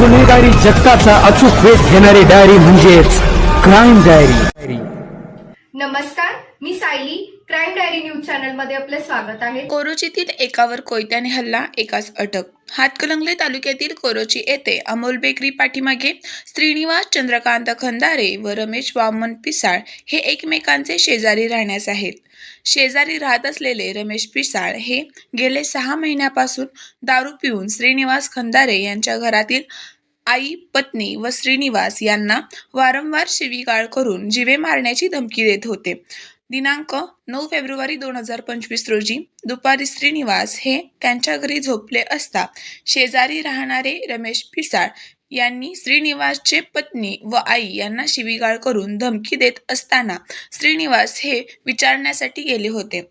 गुन्हेगारी जगताचा अचूक वेध घेणारी डायरी म्हणजेच क्राईम डायरी नमस्कार मी सायली. क्राईम डायरी न्यूज चॅनलमध्ये आपले स्वागत आहे. कोरोचीतील एकावर कोयत्याने हल्ला एकाच अटक. हातकलंगले तालुक्यातील कोरोची येथे अमोल बेकरी पाठीमागे श्रीनिवास चंद्रकांत खंदारे व रमेश वामन पिसाळ हे एकमेकांचे शेजारी राहण्यास आहेत. शेजारी राहत असलेले रमेश पिसाळ हे गेले सहा महिन्यापासून दारू पिऊन श्रीनिवास खंदारे यांच्या घरातील आई पत्नी व श्रीनिवास यांना वारंवार शिवीगाळ करून जिवे मारण्याची धमकी देत होते. दिनांक नऊ फेब्रुवारी दोन हजार पंचवीस रोजी दुपारी श्रीनिवास हे त्यांच्या घरी झोपले असता शेजारी राहणारे रमेश पिसाळ यांनी श्रीनिवासचे पत्नी व आई यांना शिवीगाळ करून धमकी देत असताना श्रीनिवास हे विचारण्यासाठी गेले होते.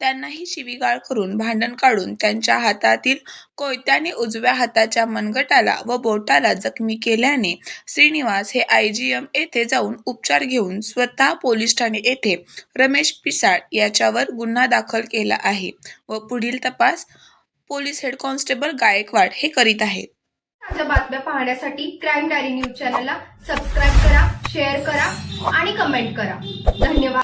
त्यांनाही शिवीगाळ करून भांडण काढून त्यांच्या हातातील कोयत्याने उजव्या हाताच्या मनगटाला व बोटाला जखमी केल्याने श्रीनिवास हे आय जी एम येथे जाऊन उपचार घेऊन स्वतः पोलीस ठाणे येथे रमेश पिसाळ याच्यावर गुन्हा दाखल केला आहे व पुढील तपास पोलीस हेड कॉन्स्टेबल गायकवाड हे करीत आहेत. ताज्या बातम्या पाहण्यासाठी क्राईम डायरी न्यूज चॅनलला सबस्क्राईब करा शेअर करा आणि कमेंट करा. धन्यवाद.